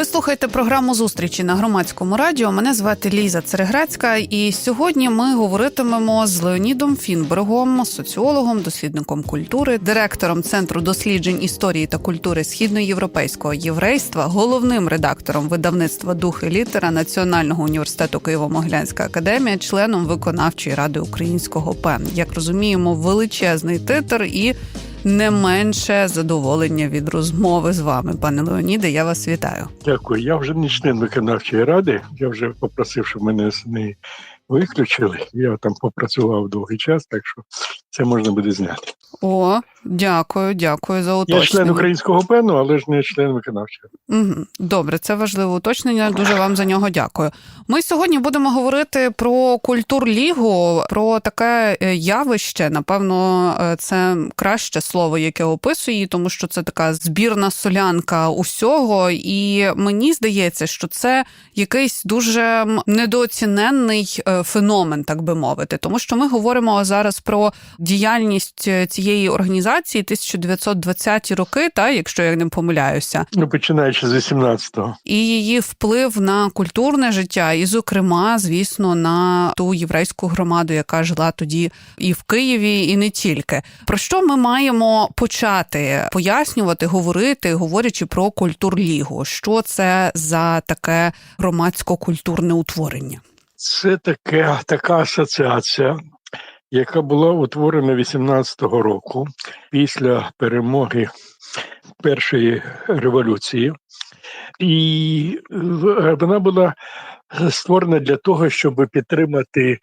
Ви слухаєте програму зустрічі на громадському радіо. Мене звати Ліза Цереграцька, і сьогодні ми говоритимемо з Леонідом Фінбергом, соціологом, дослідником культури, директором центру досліджень історії та культури східноєвропейського єврейства, головним редактором видавництва Дух і літера Національного університету Києво-Могилянська академія, членом виконавчої ради українського ПЕН. Як розуміємо, величезний титр і не менше задоволення від розмови з вами, пане Леоніде. Я вас вітаю. Дякую. Я вже не член виконавчої ради. Я вже попросив, щоб мене з неї виключили. Я там попрацював довгий час, так що це можна буде зняти. О, дякую, дякую за уточнення. Я член українського пену, але ж не член виконавчого. Угу. Добре, це важливе уточнення. Дуже вам за нього дякую. Ми сьогодні будемо говорити про культурлігу, про таке е, явище. Напевно, е, це краще слово, яке описує її, тому що це така збірна солянка усього. І мені здається, що це якийсь дуже недооціненний е, феномен, так би мовити, тому що ми говоримо зараз про діяльність цієї організації 1920-ті роки, та якщо я не помиляюся Ну, починаючи з 18-го. і її вплив на культурне життя, і, зокрема, звісно, на ту єврейську громаду, яка жила тоді і в Києві, і не тільки. Про що ми маємо почати пояснювати, говорити, говорячи про культурлігу? Що це за таке громадсько-культурне утворення? Це таке, така асоціація, яка була утворена 18-го року після перемоги першої революції. І вона була створена для того, щоб підтримати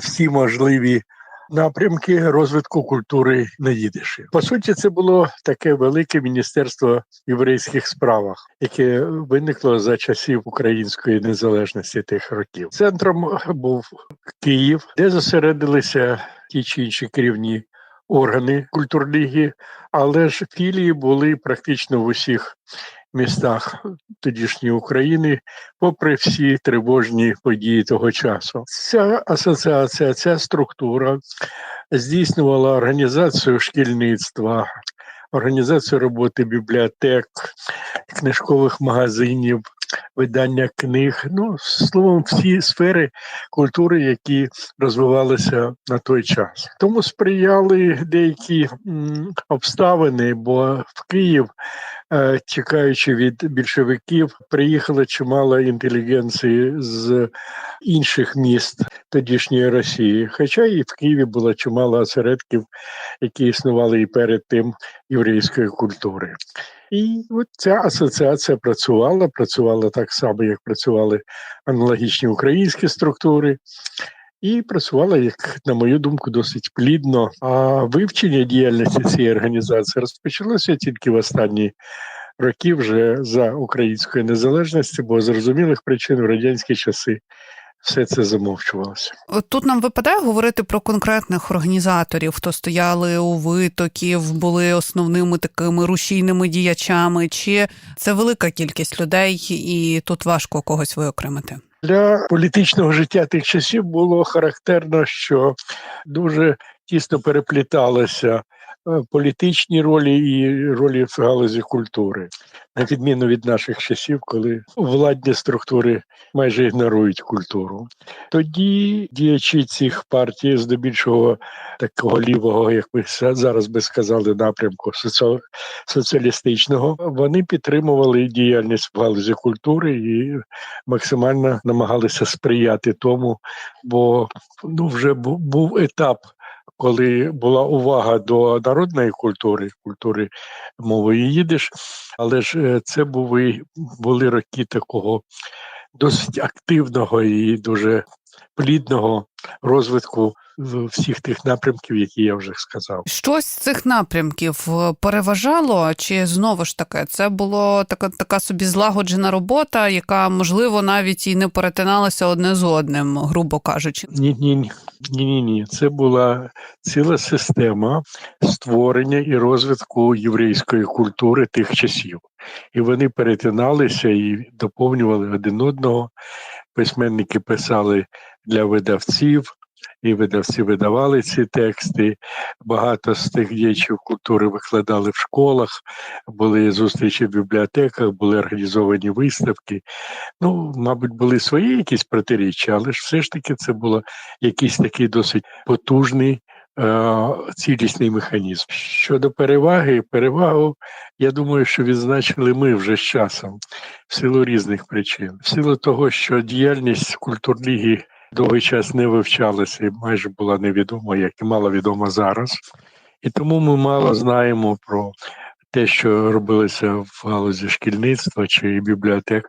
всі можливі напрямки розвитку культури на їдиші. По суті, це було таке велике міністерство єврейських справах, яке виникло за часів української незалежності тих років. Центром був Київ, де зосередилися ті чи інші керівні органи культурліги, але ж філії були практично в усіх містах тодішньої України, попри всі тривожні події того часу. Ця асоціація, ця структура здійснювала організацію шкільництва, організацію роботи бібліотек, книжкових магазинів, видання книг. Ну, словом, всі сфери культури, які розвивалися на той час. Тому сприяли деякі м, обставини, бо в Київ, тікаючи від більшовиків, приїхало чимало інтелігенції з інших міст тодішньої Росії. Хоча і в Києві було чимало осередків, які існували і перед тим єврейської культури. І от ця асоціація працювала, працювала так само, як працювали аналогічні українські структури, і працювала, як на мою думку, досить плідно. А вивчення діяльності цієї організації розпочалося тільки в останні роки, вже за української незалежності, бо зрозумілих причин в радянські часи все це замовчувалося. Тут нам випадає говорити про конкретних організаторів, хто стояли у витоків, були основними такими рушійними діячами, чи це велика кількість людей, і тут важко когось виокремити. Для політичного життя тих часів було характерно, що дуже тісно перепліталися е, політичні ролі і ролі в галузі культури, на відміну від наших часів, коли владні структури майже ігнорують культуру. Тоді діячі цих партій, здебільшого такого лівого, як ми зараз би сказали, напрямку соціалістичного, вони підтримували діяльність в галузі культури і максимально намагалися сприяти тому, бо ну вже був етап. Коли була увага до народної культури, культури мовою їдиш, але ж е, це були, роки такого досить активного і дуже плідного розвитку всіх тих напрямків, які я вже сказав. Щось з цих напрямків е, переважало, чи знову ж таки це було така, така собі злагоджена робота, яка можливо навіть і не перетиналася одне з одним, грубо кажучи. Ні, ні, ні, ні, ні. Це була ціла система створення і розвитку єврейської культури тих часів. І вони перетиналися і доповнювали один одного. Письменники писали для видавців, і видавці видавали ці тексти. Багато з тих діячів культури викладали в школах, були зустрічі в бібліотеках, були організовані виставки. Ну, мабуть, були свої якісь протиріччя, але ж все ж таки це було якийсь такий досить потужний. Е, Цілісний механізм щодо переваги, перевагу, я думаю, що відзначили ми вже з часом в силу різних причин, в силу того, що діяльність культурліги довгий час не вивчалася і майже була невідома, як і мало відома зараз. І тому ми мало знаємо про те, що робилося в галузі шкільництва чи бібліотек.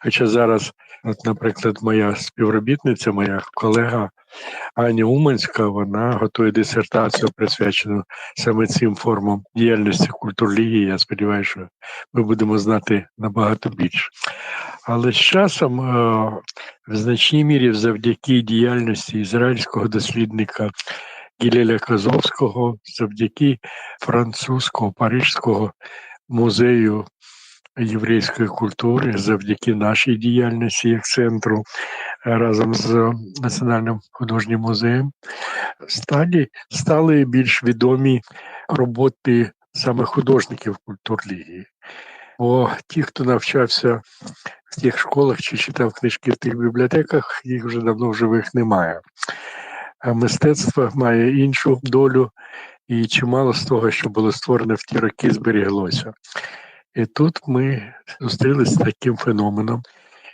Хоча зараз, от, наприклад, моя співробітниця, моя колега Аня Уманська, вона готує дисертацію, присвячену саме цим формам діяльності культурліги. Я сподіваюся, що ми будемо знати набагато більше. Але з часом е, в значній мірі завдяки діяльності ізраїльського дослідника Гілеля Казовського, завдяки французького парижського музею єврейської культури, завдяки нашій діяльності як центру е, разом з Національним художнім музеєм, стали, стали більш відомі роботи саме художників культурлігії. Бо ті, хто навчався в тих школах чи читав книжки в тих бібліотеках, їх вже давно в живих немає. А мистецтво має іншу долю, і чимало з того, що було створено в ті роки, зберіглося. І тут ми зустрілися з таким феноменом,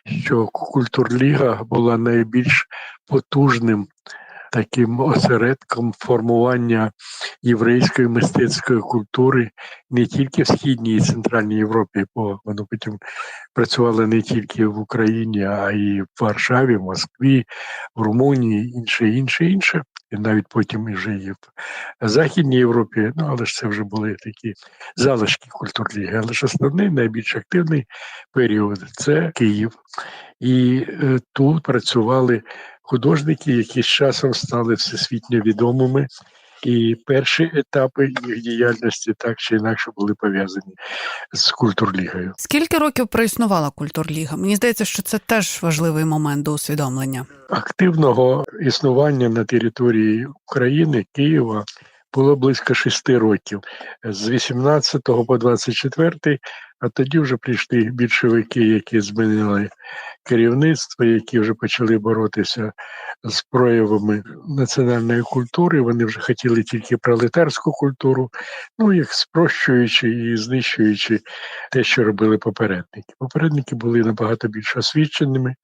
що культурліга була найбільш потужним таким осередком формування єврейської мистецької культури не тільки в східній і центральній Європі, бо воно потім працювало не тільки в Україні, а й в Варшаві, в Москві, в Румунії, інше, інше, інше. І навіть потім і і в Західній Європі, ну але ж це вже були такі залишки культурліги. Але ж основний найбільш активний період це Київ. І е, тут працювали художники, які з часом стали всесвітньо відомими. І перші етапи їх діяльності так чи інакше були пов'язані з культурлігою. Скільки років проіснувала культурліга? Мені здається, що це теж важливий момент до усвідомлення. Активного існування на території України, Києва було близько шести років з 18 по 24, а тоді вже прийшли більшовики, які змінили керівництво, які вже почали боротися з проявами національної культури. Вони вже хотіли тільки пролетарську культуру, ну їх спрощуючи і знищуючи те, що робили попередники. Попередники були набагато більш освіченими,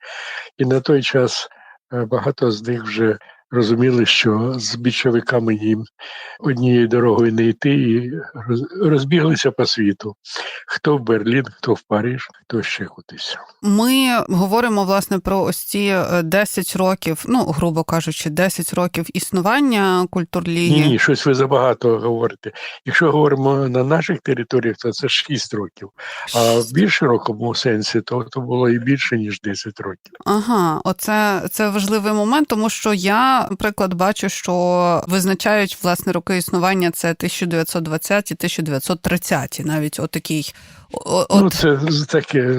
і на той час е, багато з них вже розуміли, що з більшовиками їм однією дорогою не йти, і роз- розбіглися по світу. Хто в Берлін, хто в Париж, хто ще кудись. Ми говоримо власне про ось ці е, 10 років, ну грубо кажучи, 10 років існування культурліги. Ні, ні, щось ви забагато говорите. Якщо говоримо на наших територіях, то це 6 років. А в більш широкому сенсі, то, то було і більше, ніж 10 років. Ага, оце це важливий момент, тому що я, наприклад, бачу, що визначають власне роки існування це 1920 1930 навіть отакий. От, Ну, це таке,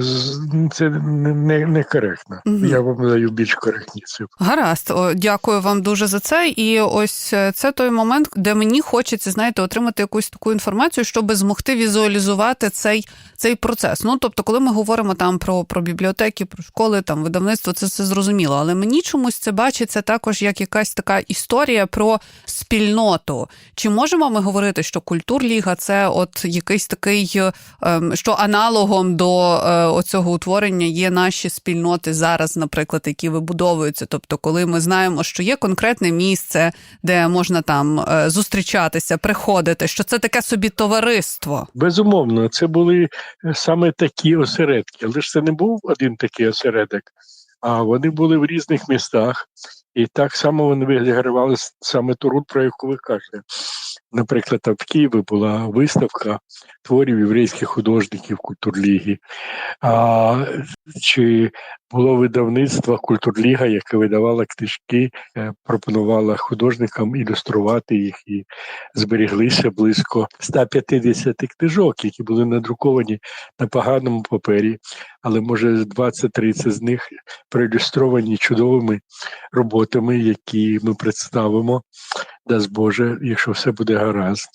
це не, не, некоректно. Мгм. Я вам даю більш коректні цифри. Гаразд, О, дякую вам дуже за це. І ось е, це той момент, де мені хочеться, знаєте, отримати якусь таку інформацію, щоб змогти візуалізувати цей, цей процес. Ну тобто, коли ми говоримо там про, про бібліотеки, про школи, там видавництво, це все зрозуміло. Але мені чомусь це бачиться також як якась така історія про спільноту. Чи можемо ми говорити, що культурліга це от якийсь такий, е, ем, що аналогом до е, оцього утворення є наші спільноти зараз, наприклад, які вибудовуються. Тобто, коли ми знаємо, що є конкретне місце, де можна там е, зустрічатися, приходити, що це таке собі товариство. Безумовно, це були саме такі осередки, але ж це не був один такий осередок, а вони були в різних містах, і так само вони відігравали саме ту роль, про яку ви кажете. Наприклад, в Києві була виставка творів єврейських художників культурліги. А, чи було видавництво Культурліга, яке видавало книжки, е, пропонувало художникам ілюструвати їх і зберіглися близько 150 книжок, які були надруковані на поганому папері, але може 20-30 з них проілюстровані чудовими роботами, які ми представимо, дасть Боже, якщо все буде гаразд,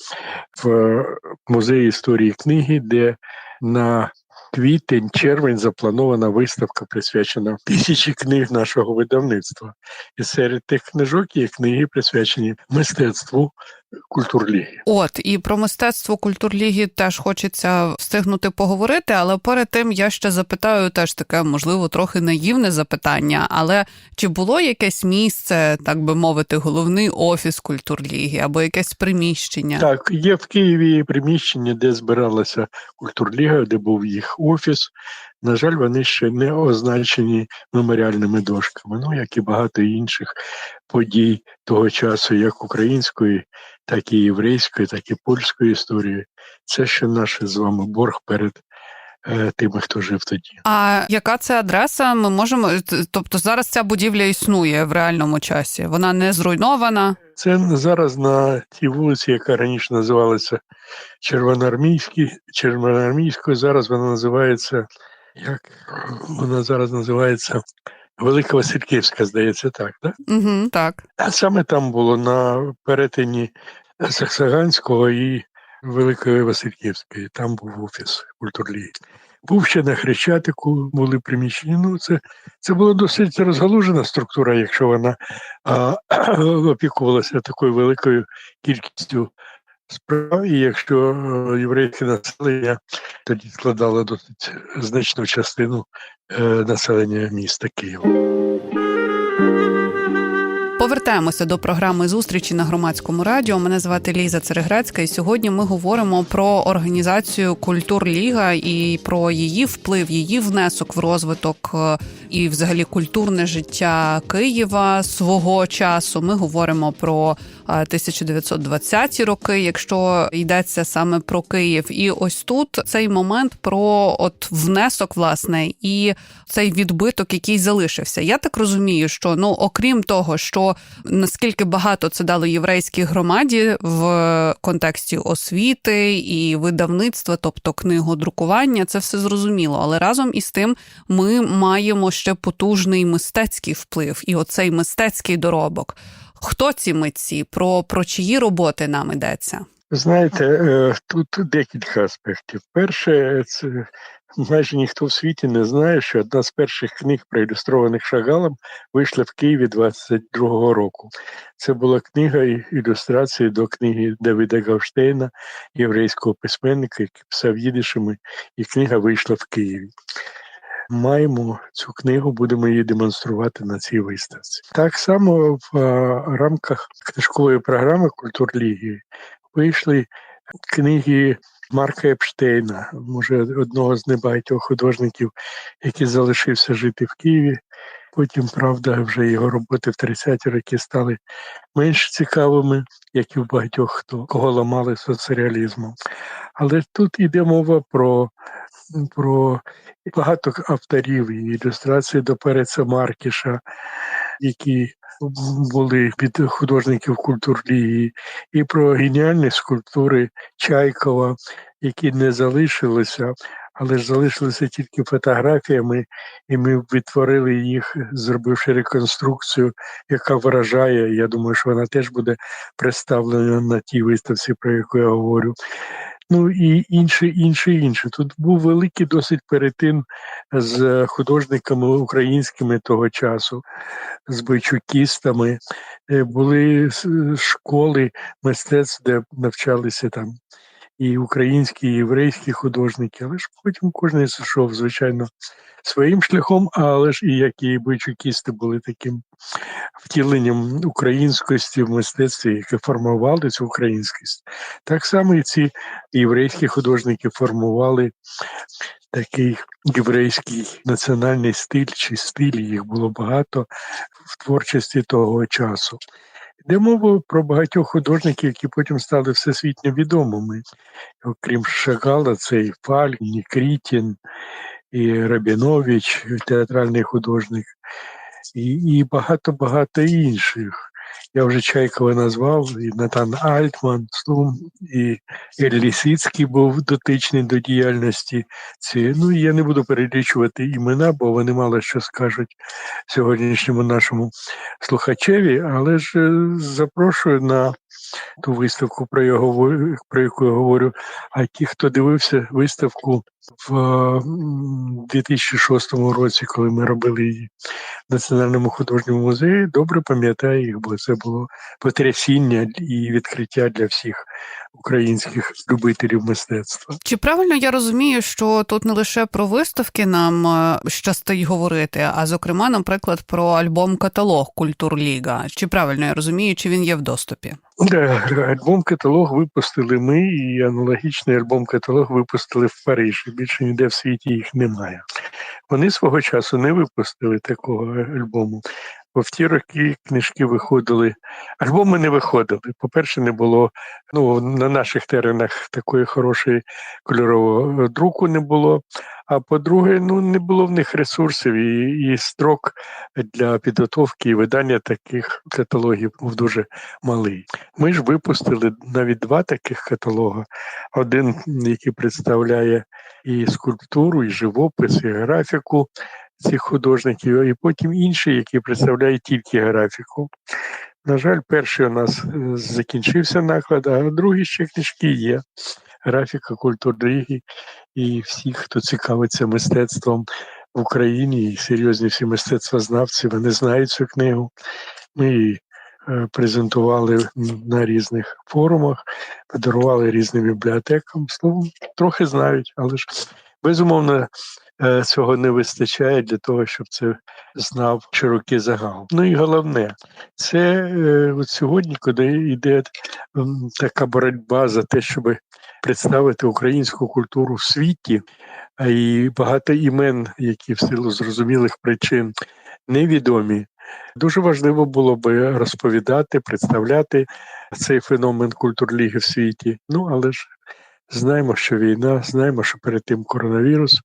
в музеї історії книги, де на квітень, червень запланована виставка, присвячена тисячі книг нашого видавництва. І серед тих книжок є книги, присвячені мистецтву культурліги. От і про мистецтво культурліги теж хочеться встигнути поговорити, але перед тим я ще запитаю теж таке, можливо, трохи наївне запитання. Але чи було якесь місце, так би мовити, головний офіс культурліги або якесь приміщення? Так, є в Києві приміщення, де збиралася культурліга, де був їх офіс. На жаль, вони ще не означені меморіальними дошками, ну як і багато інших подій того часу, як української, так і єврейської, так і польської історії. Це ще наш з вами борг перед е, тими, хто жив тоді. А яка це адреса? Ми можемо тобто зараз ця будівля існує в реальному часі. Вона не зруйнована. Це зараз на тій вулиці, яка раніше називалася Червоноармійською, зараз вона називається, як вона зараз називається Велика Васильківська, здається, так, так? Угу, так. А саме там було на перетині Саксаганського і Великої Васильківської. Там був офіс культурліги. Був ще на Хрещатику, були приміщення. Ну, це, це була досить розгалужена структура, якщо вона а, опікувалася такою великою кількістю справ, і якщо е, єврейське населення тоді складало досить значну частину е, населення міста Києва. Повертаємося до програми зустрічі на громадському радіо. Мене звати Ліза Цереграцька, і сьогодні ми говоримо про організацію Культурліга і про її вплив, її внесок в розвиток е, і, взагалі, культурне життя Києва свого часу. Ми говоримо про е, 1920-ті роки, якщо йдеться саме про Київ. І ось тут цей момент про от внесок, власне, і цей відбиток, який залишився. Я так розумію, що ну окрім того, що наскільки багато це дало єврейській громаді в контексті освіти і видавництва, тобто книгодрукування, це все зрозуміло. Але разом із тим ми маємо ще потужний мистецький вплив, і оцей мистецький доробок. Хто ці митці? Про, про чиї роботи нам йдеться? Знаєте, е, тут декілька аспектів. Перше, це майже ніхто в світі не знає, що одна з перших книг, проілюстрованих Шагалом, вийшла в Києві 22-го року. Це була книга ілюстрації до книги Давида Гавштейна, єврейського письменника, який писав їдишами, і книга вийшла в Києві. Маємо цю книгу, будемо її демонструвати на цій виставці. Так само в рамках книжкової програми Культурліги вийшли книги Марка Епштейна, може одного з небагатьох художників, який залишився жити в Києві. Потім, правда, вже його роботи в 30-ті роки стали менш цікавими, як і в багатьох хто кого ламали соцреалізмом. Але тут йде мова про, про багато авторів і ілюстрації до Переца Маркіша, які були від художників культурліги, і про геніальні скульптури Чайкова, які не залишилися, але ж залишилися тільки фотографіями, і ми відтворили їх, зробивши реконструкцію, яка вражає. Я думаю, що вона теж буде представлена на тій виставці, про яку я говорю. Ну і інше, інше, інше. Тут був великий досить перетин з художниками українськими того часу, з бойчукістами. Е, Були школи мистецтв, де навчалися там і українські, і єврейські художники, але ж потім кожен зійшов, звичайно, своїм шляхом, але ж і як і бойчукісти були таким втіленням українськості в мистецтві, яке формували цю українськість. Так само і ці єврейські художники формували такий єврейський національний стиль чи стиль, їх було багато в творчості того часу. Йде мова про багатьох художників, які потім стали всесвітньо відомими. Окрім Шагала, це і Фаль, Нікрітін, і Рабінович, театральний художник, і багато-багато інших. Я вже Чайкова назвав, і Натан Альтман, Слум, і Ель Лісицький був дотичний до діяльності цієї. Ну, я не буду перелічувати імена, бо вони мало що скажуть сьогоднішньому нашому слухачеві, але ж е, запрошую на ту виставку, про, говорю, про яку я говорю. А ті, хто дивився виставку в 2006 році, коли ми робили її в Національному художньому музеї, добре пам'ятаю їх, бо це було потрясіння і відкриття для всіх українських любителів мистецтва. Чи правильно я розумію, що тут не лише про виставки нам е, щастить говорити, а зокрема, наприклад, про альбом каталог Культурліга? Чи правильно я розумію, чи він є в доступі? Альбом каталог випустили ми, і аналогічний альбом каталог випустили в Парижі. Більше ніде в світі їх немає. Вони свого часу не випустили такого альбому. Бо в ті роки книжки виходили, альбоми не виходили. По-перше, не було ну, на наших теренах такої хорошої кольорового друку не було. А по-друге, ну не було в них ресурсів і, і строк для підготовки і видання таких каталогів був дуже малий. Ми ж випустили навіть два таких каталога: один, який представляє і скульптуру, і живопис, і графіку цих художників, і потім інший, який представляє тільки графіку. На жаль, перший у нас е, закінчився наклад, а другий ще книжки є. Графіка культурної і всі, хто цікавиться мистецтвом в Україні, і серйозні всі мистецтвознавці, вони знають цю книгу. Ми її е, презентували на різних форумах, подарували різним бібліотекам. Словом, трохи знають, але ж безумовно цього не вистачає для того, щоб це знав широкий загал. Ну і головне, це е, от сьогодні, коли йде така боротьба за те, щоб представити українську культуру в світі, і багато імен, які в силу зрозумілих причин невідомі. Дуже важливо було би розповідати, представляти цей феномен культурліги в світі. Ну але ж знаємо, що війна, знаємо, що перед тим коронавірус.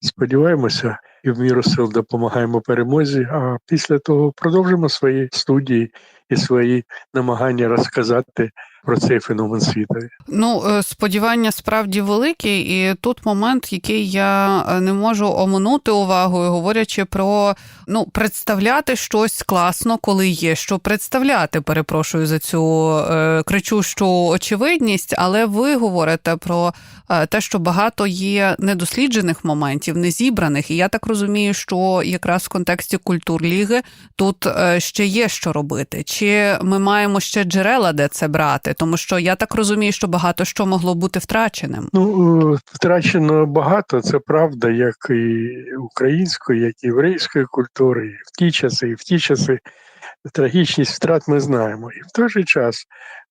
Сподіваємося, і в міру сил допомагаємо перемозі. А після того продовжимо свої студії і свої намагання розказати про цей феномен світові. Ну, е, сподівання справді великі, і тут момент, який я е, не можу оминути увагою, говорячи про ну представляти щось класно, коли є що представляти. Перепрошую за цю е, кричущу очевидність, але ви говорите про е, те, що багато є недосліджених моментів, незібраних. І я так розумію, що якраз в контексті культурліги тут е, ще є що робити. Чи ми маємо ще джерела, де це брати? Тому що я так розумію, що багато що могло бути втраченим. Ну, е, втрачено багато, це правда, як і української, як і єврейської культури, і в ті часи, і в ті часи. Трагічність втрат ми знаємо. І в той же час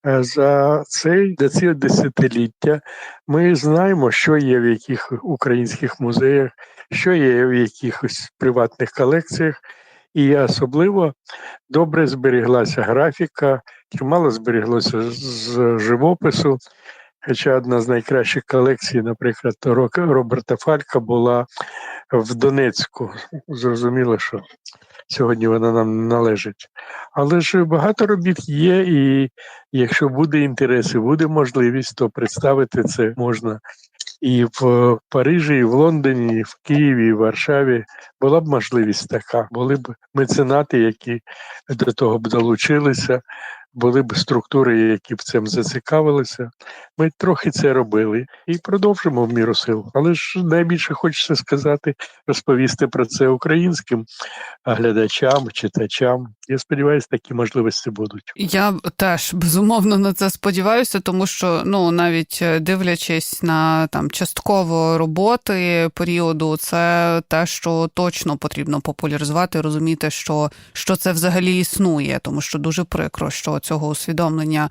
е, за цей ці десятиліття ми знаємо, що є в яких українських музеях, що є в якихось приватних колекціях, і особливо добре зберіглася графіка, чимало зберіглося з живопису. Хоча одна з найкращих колекцій, наприклад, Роберта Фалька була в Донецьку. Зрозуміло, що сьогодні вона нам не належить. Але ж багато робіт є, і якщо буде інтерес і буде можливість, то представити це можна і в Парижі, і в Лондоні, і в Києві, і в Варшаві. Була б можливість така. Були б меценати, які до того б долучилися, були б структури, які б цим зацікавилися. Ми трохи це робили і продовжимо в міру сил. Але ж найбільше хочеться сказати, розповісти про це українським глядачам, читачам. Я сподіваюся, такі можливості будуть. Я теж безумовно на це сподіваюся, тому що ну навіть е, дивлячись на там частково роботи періоду, це те, що точно потрібно популяризувати, розуміти, що, що це взагалі існує, тому що дуже прикро, що цього усвідомлення.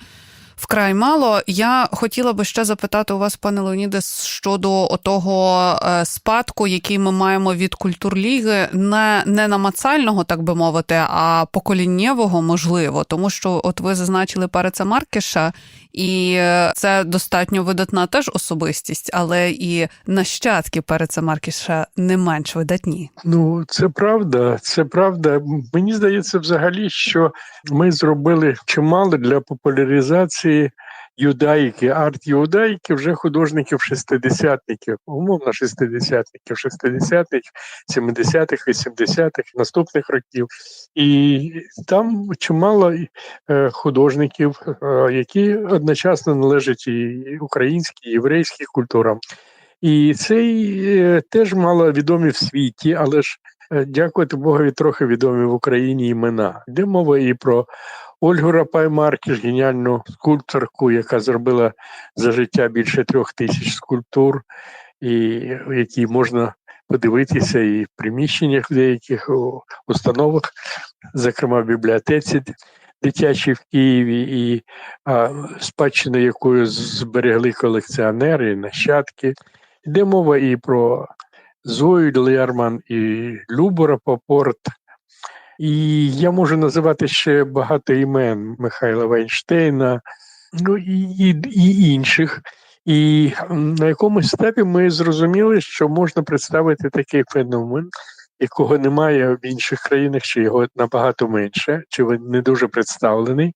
Вкрай мало. Я хотіла би ще запитати у вас, пане Леоніде, щодо того е, спадку, який ми маємо від культурліги, не, не намацального, так би мовити, а поколіннєвого, можливо, тому що от ви зазначили Пареца Маркіша, і е, це достатньо видатна теж особистість, але і нащадки Пареца Маркіша не менш видатні. Ну, це правда, це правда. Мені здається, взагалі, що ми зробили чимало для популяризації юдаїки, арт-юдаїки вже художників шестидесятників, умовно шестидесятників, шестидесятих, сімдесятих, вісімдесятих, наступних років. І там чимало е, художників, е, які одночасно належать і українській, і єврейській культурам. І цей е, теж мало відомі в світі, але ж дякувати Богові, трохи відомі в Україні імена. Йде мова і про Ольгу Рапай-Маркіш, геніальну скульпторку, яка зробила за життя більше трьох тисяч скульптур, і в якій можна подивитися і в приміщеннях в деяких установах, зокрема в бібліотеці дитячій в Києві, і а, спадщину якою зберегли колекціонери, нащадки. Йде мова і про Зою Лерман, і Любу Рапопорт. І я можу називати ще багато імен Михайла Вайнштейна, ну і, і, і інших. І на якомусь етапі ми зрозуміли, що можна представити такий феномен, якого немає в інших країнах, чи його набагато менше, чи він не дуже представлений,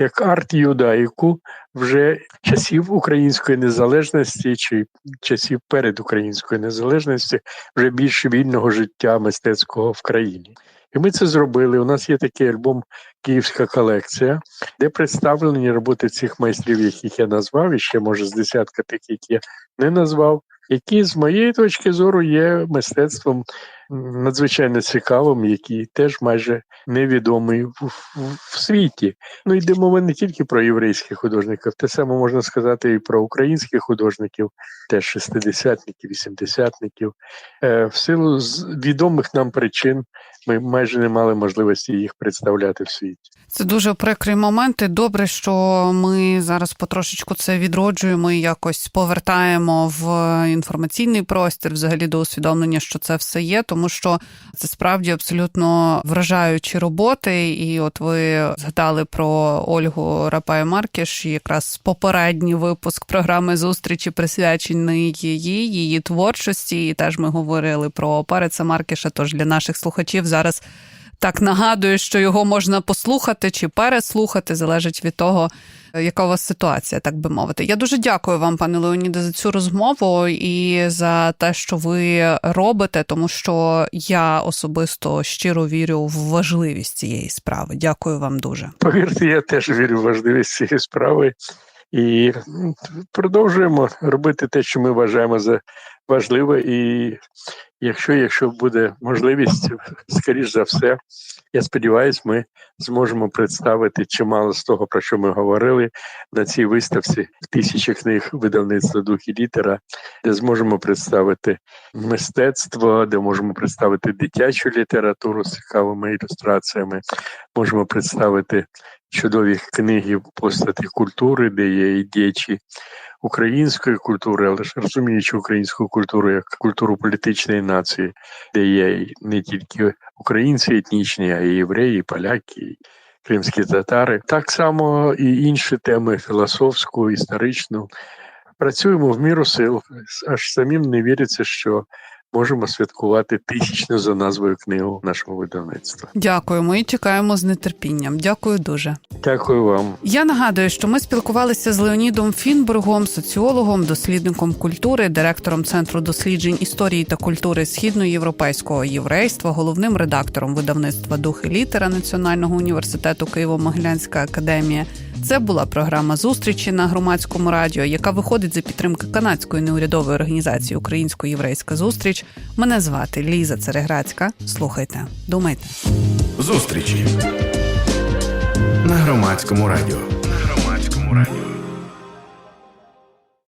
як арт-юдаїку вже часів української незалежності чи часів перед українською незалежності, вже більше вільного життя мистецького в країні. І ми це зробили. У нас є такий альбом Київська колекція, де представлені роботи цих майстрів, яких я назвав, і ще може з десятка тих, які я не назвав, які з моєї точки зору є мистецтвом надзвичайно цікавим, який теж майже невідомий в, в, в світі. Ну йде мова не тільки про єврейських художників, те саме можна сказати і про українських художників, теж шестидесятників, вісімдесятників. Е, в силу з відомих нам причин ми майже не мали можливості їх представляти в світі. Це дуже прикрий момент. і Добре, що ми зараз потрошечку це відроджуємо і якось повертаємо в інформаційний простір, взагалі до усвідомлення, що це все є, тому що це справді абсолютно вражаючі роботи. І от ви згадали про Ольгу Рапай Маркіш, якраз попередній випуск програми зустрічі присвячений її, її творчості. І теж ми говорили про Переца Маркіша. Тож для наших слухачів зараз так нагадую, що його можна послухати чи переслухати, залежить від того, яка у вас ситуація, так би мовити. Я дуже дякую вам, пане Леоніде, за цю розмову і за те, що ви робите, тому що я особисто щиро вірю в важливість цієї справи. Дякую вам дуже. Повірте, я теж вірю в важливість цієї справи і продовжуємо робити те, що ми вважаємо за важливе. І якщо, якщо буде можливість, скоріш за все, я сподіваюся, ми зможемо представити чимало з того, про що ми говорили на цій виставці в тисячі книг видавництва дух і літера, де зможемо представити мистецтво, де можемо представити дитячу літературу з цікавими ілюстраціями, можемо представити чудові книги постаті культури, де є і діячі української культури, але ж розуміючи українську культуру як культуру політичної нації, де є не тільки українці етнічні, а й євреї, поляки, і кримські татари. Так само і інші теми філософську, історичну. Працюємо в міру сил, аж самим не віриться, що можемо святкувати тисячну за назвою книгу нашого видавництва. Дякуємо і чекаємо з нетерпінням. Дякую дуже. Дякую вам. Я нагадую, що ми спілкувалися з Леонідом Фінбергом, соціологом, дослідником культури, директором центру досліджень історії та культури східноєвропейського єврейства, головним редактором видавництва Дух і літера Національного університету Києво-Могилянська академія. Це була програма зустрічі на громадському радіо, яка виходить за підтримки канадської неурядової організації Українсько-єврейська зустріч. Мене звати Ліза Цереграцька. Слухайте, думайте. Зустрічі на громадському радіо. На громадському радіо.